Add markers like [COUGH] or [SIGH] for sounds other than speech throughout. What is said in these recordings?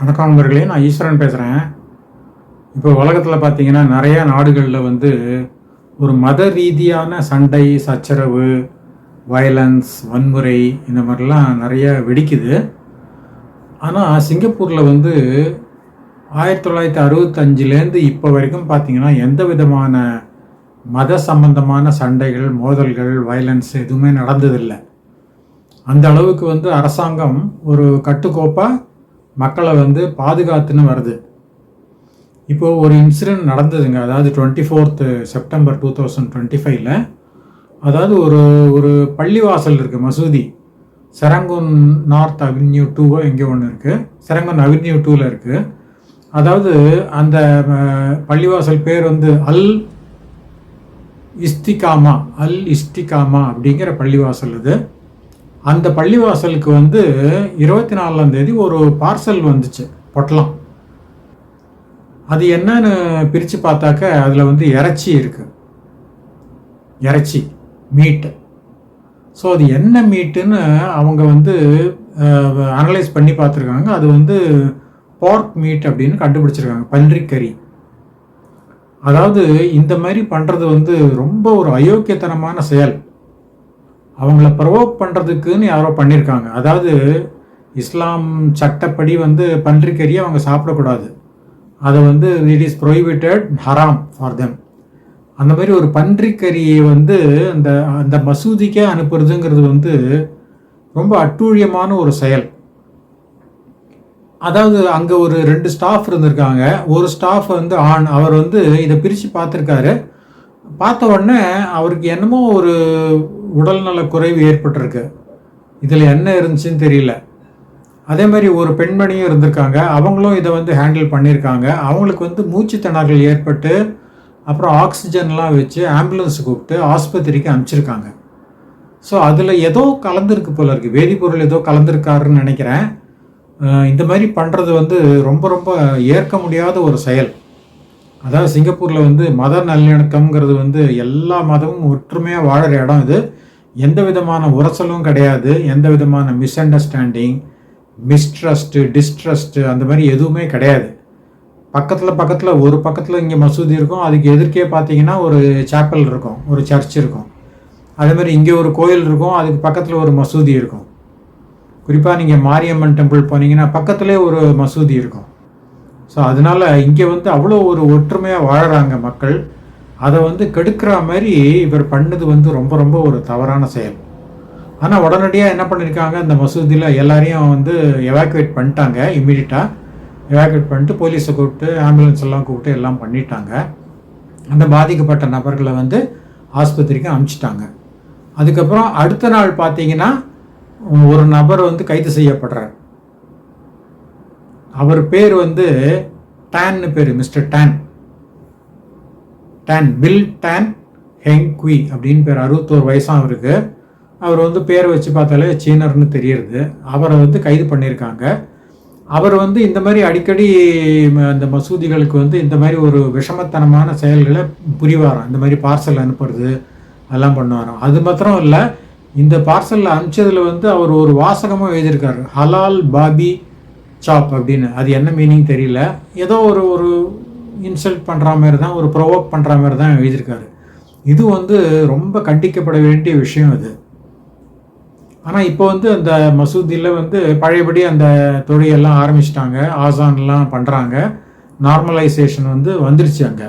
வணக்கம் நண்பர்களே நான் ஈஸ்வரன் பேசுகிறேன் இப்போ உலகத்தில் பார்த்தீங்கன்னா நிறையா நாடுகளில் வந்து ஒரு மத ரீதியான சண்டை சச்சரவு வயலன்ஸ் வன்முறை இந்த மாதிரிலாம் நிறைய வெடிக்குது. ஆனால் சிங்கப்பூரில் வந்து ஆயிரத்தி தொள்ளாயிரத்தி அறுபத்தஞ்சிலேருந்து இப்போ வரைக்கும் பார்த்தீங்கன்னா எந்த விதமான மத சம்பந்தமான சண்டைகள் மோதல்கள் வயலன்ஸ் எதுவுமே நடந்ததில்லை. அந்த அளவுக்கு வந்து அரசாங்கம் ஒரு கட்டுக்கோப்பாக மக்களை வந்து பாதுகாத்துன்னு வருது. இப்போ ஒரு இன்சிடென்ட் நடந்ததுங்க. அதாவது twenty fourth September two thousand twenty ஃபைவ்ல அதாவது ஒரு ஒரு பள்ளிவாசல் இருக்குது மசூதி. செரங்கோன் நார்த் அவென்யூ டூவோ எங்கேயோ ஒன்று இருக்குது செரங்கோன் அவென்யூ டூவில் இருக்குது அதாவது அந்த பள்ளிவாசல் பேர் வந்து அல் இஸ்திகாமா அல் இஸ்திகாமா அப்படிங்கிற பள்ளிவாசல் இது அந்த பள்ளிவாசலுக்கு வந்து இருபத்தி நாலாம் தேதி ஒரு பார்சல் வந்துச்சு பொட்டலம். அது என்னன்னு பிரித்து பார்த்தாக்க அதில் வந்து இறைச்சி இருக்குது இறைச்சி மீட்டு ஸோ அது என்ன மீட்டுன்னு அவங்க வந்து அனலைஸ் பண்ணி பார்த்துருக்காங்க. அது வந்து போர்க் மீட் அப்படின்னு கண்டுபிடிச்சிருக்காங்க பன்றிக்கறி. அதாவது இந்த மாதிரி பண்ணுறது வந்து ரொம்ப ஒரு அயோக்கியத்தனமான செயல். அவங்கள ப்ரொவோக் பண்ணுறதுக்குன்னு யாரோ பண்ணியிருக்காங்க அதாவது இஸ்லாம் சட்டப்படி வந்து பன்றிக்கறியை அவங்க சாப்பிடக்கூடாது. அதை வந்து it is prohibited haram for them அந்த மாதிரி ஒரு பன்றிக்கறியை வந்து அந்த அந்த மசூதிக்கே அனுப்புறதுங்கிறது வந்து ரொம்ப அட்டூழியமான ஒரு செயல். அதாவது அங்கே ஒரு ரெண்டு ஸ்டாஃப் இருந்திருக்காங்க. ஒரு ஸ்டாஃப் வந்து ஆண் அவர் வந்து இதை பிரித்து பார்த்துருக்காரு. பார்த்த உடனே அவருக்கு என்னமோ ஒரு உடல்நல குறைவு ஏற்பட்டிருக்கு. இதில் என்ன இருந்துச்சுன்னு தெரியல. அதே மாதிரி ஒரு பெண்மணியும் இருந்திருக்காங்க. அவங்களும் இதை வந்து ஹேண்டில் பண்ணியிருக்காங்க. அவங்களுக்கு வந்து மூச்சு திணறல் ஏற்பட்டு அப்புறம் ஆக்சிஜன்லாம் வச்சு ஆம்புலன்ஸ் கூப்பிட்டு ஆஸ்பத்திரிக்கு அனுப்பிச்சிருக்காங்க. ஸோ அதில் ஏதோ கலந்துருக்கு போல இருக்குது வேதிப்பொருள் ஏதோ கலந்துருக்காருன்னு நினைக்கிறேன். இந்த மாதிரி பண்ணுறது வந்து ரொம்ப ரொம்ப ஏற்க முடியாத ஒரு செயல். அதாவது சிங்கப்பூரில் வந்து மத நல்லிணக்கம்ங்கிறது வந்து எல்லா மதமும் ஒற்றுமையாக வாழற இடம் இது. எந்த விதமான உரசலும் கிடையாது. எந்த விதமான மிஸ் அண்டர்ஸ்டாண்டிங் மிஸ்ட்ரஸ்ட்டு டிஸ்ட்ரஸ்ட்டு அந்த மாதிரி எதுவுமே கிடையாது. பக்கத்தில் பக்கத்தில் ஒரு பக்கத்தில் இங்கே மசூதி இருக்கும். அதுக்கு எதிர்க்கே பார்த்தீங்கன்னா ஒரு சாப்பல் இருக்கும். ஒரு சர்ச் இருக்கும். அதே மாதிரி இங்கே ஒரு கோயில் இருக்கும். அதுக்கு பக்கத்தில் ஒரு மசூதி இருக்கும். குறிப்பாக நீங்கள் மாரியம்மன் டெம்பிள் போனீங்கன்னா பக்கத்துலேயே ஒரு மசூதி இருக்கும். ஸோ அதனால் இங்கே வந்து அவ்வளோ ஒரு ஒற்றுமையாக வாழறாங்க மக்கள். அதை வந்து கெடுக்கிற மாதிரி இவர் பண்ணது வந்து ரொம்ப ரொம்ப ஒரு தவறான செயல். ஆனால் உடனடியாக என்ன பண்ணியிருக்காங்க இந்த மசூதியில் எல்லாரையும் வந்து எவாக்குவேட் பண்ணிட்டாங்க இம்மீடியட்டாக எவாக்குவேட் பண்ணிட்டு போலீஸை கூப்பிட்டு ஆம்புலன்ஸ் எல்லாம் கூப்பிட்டு எல்லாம் பண்ணிட்டாங்க. அந்த பாதிக்கப்பட்ட நபர்களை வந்து ஆஸ்பத்திரிக்கு அனுப்பிச்சிட்டாங்க அதுக்கப்புறம் அடுத்த நாள் பார்த்தீங்கன்னா ஒரு நபர் வந்து கைது செய்யப்படுறார். அவர் பேர் வந்து டான்னு பேர் மிஸ்டர் டேன் டேன் பில் டான் ஹெங் குவி அப்படின்னு பேர் அறுபத்தோரு வயசாக அவருக்கு. அவர் வந்து பேரை வச்சு பார்த்தாலே சீனர்னு தெரியுது அவரை வந்து கைது பண்ணியிருக்காங்க. அவர் வந்து இந்த மாதிரி அடிக்கடி ம- அந்த மசூதிகளுக்கு வந்து இந்த மாதிரி ஒரு விஷமத்தனமான செயல்களை புரிவாராம். இந்த மாதிரி பார்சல் அனுப்புறது அதெல்லாம் பண்ணுவாராம். அது மாத்திரம் இல்லை இந்த பார்சலில் அனுப்பிச்சதில் வந்து அவர் ஒரு வாசகமும் எழுதியிருக்காரு. ஹலால் பாபி சாப் அப்படின்னு அது என்ன மீனிங் தெரியல. ஏதோ ஒரு ஒரு இன்சல்ட் பண்ணுற மாதிரி தான் ஒரு ப்ரொவோக் பண்ணுற மாதிரி தான் எழுதியிருக்காரு. இது வந்து ரொம்ப கண்டிக்கப்பட வேண்டிய விஷயம் அது. ஆனால் இப்போ வந்து அந்த மசூதியில் வந்து பழையபடி அந்த தொழிலெல்லாம் ஆரம்பிச்சிட்டாங்க. ஆசான்லாம் பண்ணுறாங்க நார்மலைசேஷன் வந்து வந்துருச்சு அங்கே.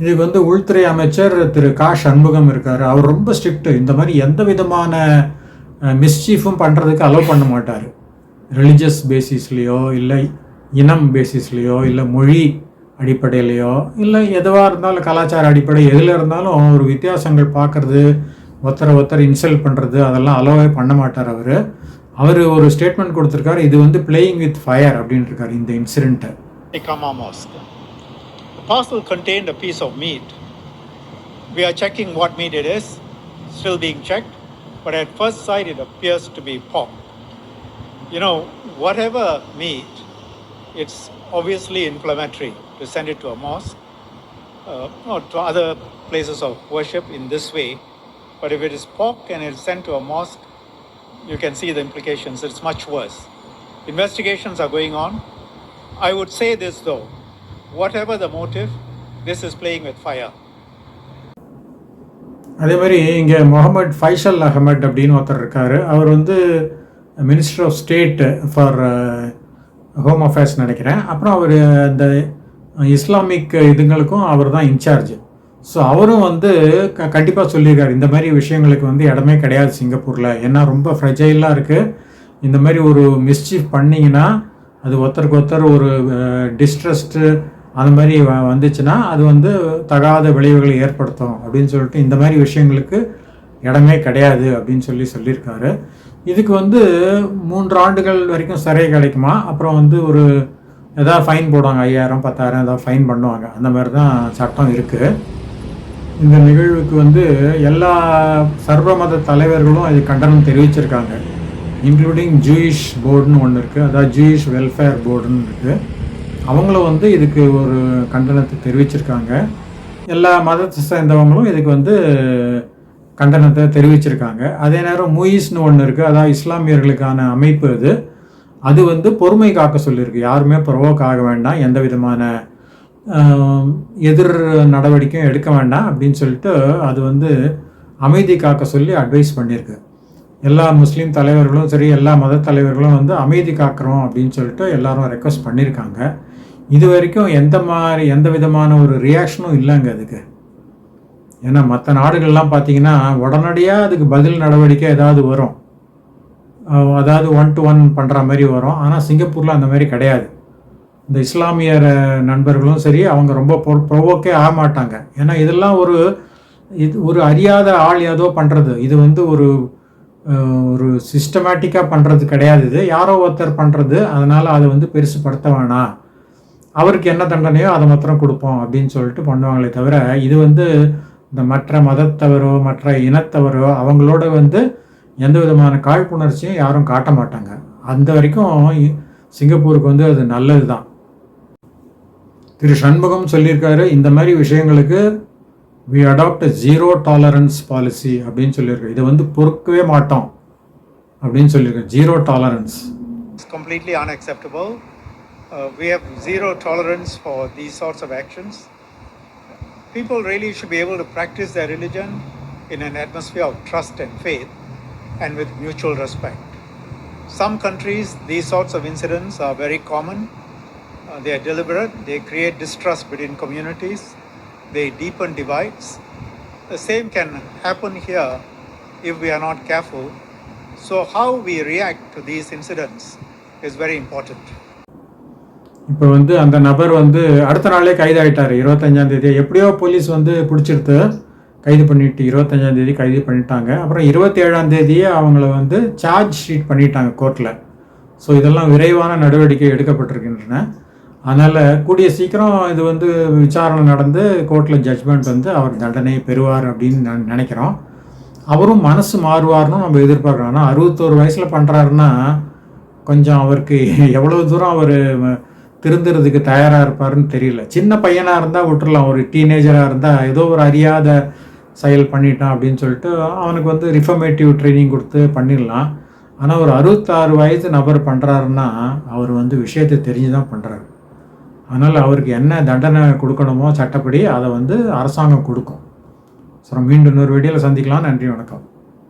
இதுக்கு வந்து உள்துறை அமைச்சர் திரு கா. சண்முகம் இருக்கார். அவர் ரொம்ப ஸ்ட்ரிக்ட் இந்த மாதிரி எந்த விதமான மிஸ்சீஃபும் பண்ணுறதுக்கு அலோவ் பண்ண மாட்டார். ரிலிஜியஸ் பேசிஸ்லேயோ இல்லை இனம் பேசிஸ்லேயோ இல்லை மொழி அடிப்படையிலையோ இல்லை எதுவாக இருந்தாலும் கலாச்சார அடிப்படை எதில் இருந்தாலும் ஒரு வித்தியாசங்கள் பார்க்குறது ஒருத்தரை ஒருத்தர் இன்சல்ட் பண்ணுறது அதெல்லாம் அலோவே பண்ண மாட்டார் அவர். அவர் ஒரு ஸ்டேட்மெண்ட் கொடுத்துருக்காரு. இது வந்து பிளேயிங் வித் ஃபயர் அப்படின்னு இருக்காரு இந்த இன்சிடெண்ட்டை parcel contained a piece of meat. We are checking what meat it is, still being checked, but at first sight it appears to be pork. You know, whatever meat, it's obviously inflammatory to send it to a mosque uh, or to other places of worship in this way. But if it is pork and it's sent to a mosque, you can see the implications. It's much worse. Investigations are going on. I would say this though whatever the motive, this is playing with fire. அதே மாதிரி இங்கே Mohammed Faisal Ahmad அப்படின்னு ஒருத்தர் இருக்கார். அவர் வந்து minister of state for home affairs நினைக்கிறேன். அப்புறம் அவர் இந்த இஸ்லாமிக் இதுங்களுக்கும் அவர் தான் இன்சார்ஜ் ஸோ அவரும் வந்து க கண்டிப்பாக சொல்லியிருக்காரு. இந்த மாதிரி விஷயங்களுக்கு வந்து இடமே கிடையாது சிங்கப்பூரில். ஏன்னா ரொம்ப ஃப்ரெஜைலாக இருக்குது இந்த மாதிரி ஒரு மிஸ்சீஃப் பண்ணிங்கன்னா அது ஒருத்தருக்கு ஒருத்தர் ஒரு uh, டிஸ்ட்ரஸ்ட்டு அந்த மாதிரி வ- வந்துச்சுன்னா அது வந்து தகாத விளைவுகளை ஏற்படுத்தும் அப்படின்னு சொல்லிட்டு இந்த மாதிரி விஷயங்களுக்கு இடமே கிடையாது அப்படின்னு சொல்லி சொல்லியிருக்காரு. இதுக்கு வந்து மூன்று ஆண்டுகள் வரைக்கும் சிறை கிடைக்குமா? அப்புறம் வந்து ஒரு ஏதாவது ஃபைன் போடுவாங்க ஐயாயிரம் பத்தாயிரம் ஏதாவது ஃபைன் பண்ணுவாங்க. அந்த மாதிரி தான் சட்டம் இருக்குது இந்த நிகழ்வுக்கு வந்து எல்லா சர்வ மத தலைவர்களும் அது கண்டனம் தெரிவிச்சிருக்காங்க. இன்க்ளூடிங் ஜூயிஷ் போர்டுன்னு ஒன்று இருக்குது அதாவது ஜூயிஷ் வெல்ஃபேர் போர்டுன்னு இருக்குது அவங்களும் வந்து இதுக்கு ஒரு கண்டனத்தை தெரிவிச்சிருக்காங்க. எல்லா மதத்தை சேர்ந்தவங்களும் இதுக்கு வந்து கண்டனத்தை தெரிவிச்சிருக்காங்க. அதே நேரம் மூயிஸ்னு ஒன்று இருக்குது அதாவது இஸ்லாமியர்களுக்கான அமைப்பு இது அது வந்து பொறுமை காக்க சொல்லியிருக்கு. யாருமே ப்ரொவோக் ஆக வேண்டாம். எந்த விதமான எதிர் நடவடிக்கையும் எடுக்க வேண்டாம் அப்படின்னு சொல்லிட்டு அது வந்து அமைதி காக்க சொல்லி அட்வைஸ் பண்ணியிருக்கு. எல்லா முஸ்லீம் தலைவர்களும் சரி எல்லா மத தலைவர்களும் வந்து அமைதி காக்கிறோம் அப்படின்னு சொல்லிட்டு எல்லாரும் ரெக்வஸ்ட் பண்ணியிருக்காங்க இது வரைக்கும் எந்த மாதிரி எந்த விதமான ஒரு ரியாக்ஷனும் இல்லைங்க அதுக்கு. ஏன்னா மற்ற நாடுகள்லாம் பார்த்தீங்கன்னா உடனடியாக அதுக்கு பதில் நடவடிக்கை ஏதாவது வரும். அதாவது ஒன் டு ஒன் பண்ணுற மாதிரி வரும். ஆனால் சிங்கப்பூரில் அந்த மாதிரி கிடையாது. இந்த இஸ்லாமியர் நண்பர்களும் சரி அவங்க ரொம்ப ப்ரொவோக்கே ஆக மாட்டாங்க. ஏன்னா இதெல்லாம் ஒரு இது ஒரு அறியாத ஆள் ஏதோ பண்ணுறது இது வந்து ஒரு ஒரு சிஸ்டமேட்டிக்காக பண்ணுறது கிடையாது இது. யாரோ ஒருத்தர் பண்ணுறது அதனால் அதை வந்து பெருசுப்படுத்த வேணாம். அவருக்கு என்ன தண்டனையோ அதை மாத்திரம் கொடுப்போம் அப்படின்னு சொல்லிட்டு பண்ணுவாங்களே தவிர இது வந்து இந்த மற்ற மதத்தவரோ மற்ற இனத்தவரோ அவங்களோட வந்து எந்த விதமான காழ்ப்புணர்ச்சியும் யாரும் காட்ட மாட்டாங்க. அந்த வரைக்கும் சிங்கப்பூருக்கு வந்து அது நல்லது தான் திரு சண்முகம் சொல்லியிருக்காரு இந்த மாதிரி விஷயங்களுக்கு We adopt zero tolerance policy அப்படின்னு சொல்லியிருக்காரு இதை வந்து பொறுக்கவே மாட்டோம் அப்படின்னு சொல்லியிருக்காரு zero tolerance It's completely unacceptable. Uh, we have zero tolerance for these sorts of actions. People really should be able to practice their religion in an atmosphere of trust and faith and with mutual respect. Some countries, these sorts of incidents are very common. Uh, they are deliberate, they create distrust between communities, they deepen divides. The same can happen here if we are not careful. So, how we react to these incidents is very important. இப்போ வந்து அந்த நபர் வந்து அடுத்த நாளே கைதாயிட்டார் இருபத்தஞ்சாம் தேதி எப்படியோ போலீஸ் வந்து பிடிச்சிருத்து கைது பண்ணிட்டு இருபத்தஞ்சாம் தேதி கைது பண்ணிட்டாங்க அப்புறம் இருபத்தி ஏழாம் தேதியே அவங்கள வந்து சார்ஜ் ஷீட் பண்ணிட்டாங்க கோர்ட்டில் ஸோ இதெல்லாம் விரைவான நடவடிக்கை எடுக்கப்பட்டிருக்கின்றன அதனால் கூடிய சீக்கிரம் இது வந்து விசாரணை நடந்து கோர்ட்டில் ஜட்ஜ்மெண்ட் வந்து அவர் தண்டனை பெறுவார் அப்படின்னு நான் நினைக்கிறோம். அவரும் மனசு மாறுவார்னு நம்ம எதிர்பார்க்குறோம். ஆனால் அறுபத்தோரு வயசில் பண்ணுறாருன்னா கொஞ்சம் அவருக்கு [LAUGHS] எவ்வளோ தூரம் அவர் திருந்துறதுக்கு தயாராக இருப்பாருன்னு தெரியல. சின்ன பையனாக இருந்தால் விட்டுறலாம். ஒரு டீனேஜராக இருந்தால் ஏதோ ஒரு அறியாத செயல் பண்ணிட்டான் அப்படின்னு சொல்லிட்டு அவனுக்கு வந்து ரிஃபர்மேட்டிவ் ட்ரைனிங் கொடுத்து பண்ணிடலாம். ஆனால் ஒரு அறுபத்தாறு வயது நபர் பண்ணுறாருன்னா அவர் வந்து விஷயத்தை தெரிஞ்சு தான் பண்ணுறாரு அதனால் அவருக்கு என்ன தண்டனை கொடுக்கணுமோ சட்டப்படி அதை வந்து அரசாங்கம் கொடுக்கும். ஸோ மீண்டும் இன்னொரு வீடியோவில் சந்திக்கலாம். நன்றி வணக்கம்.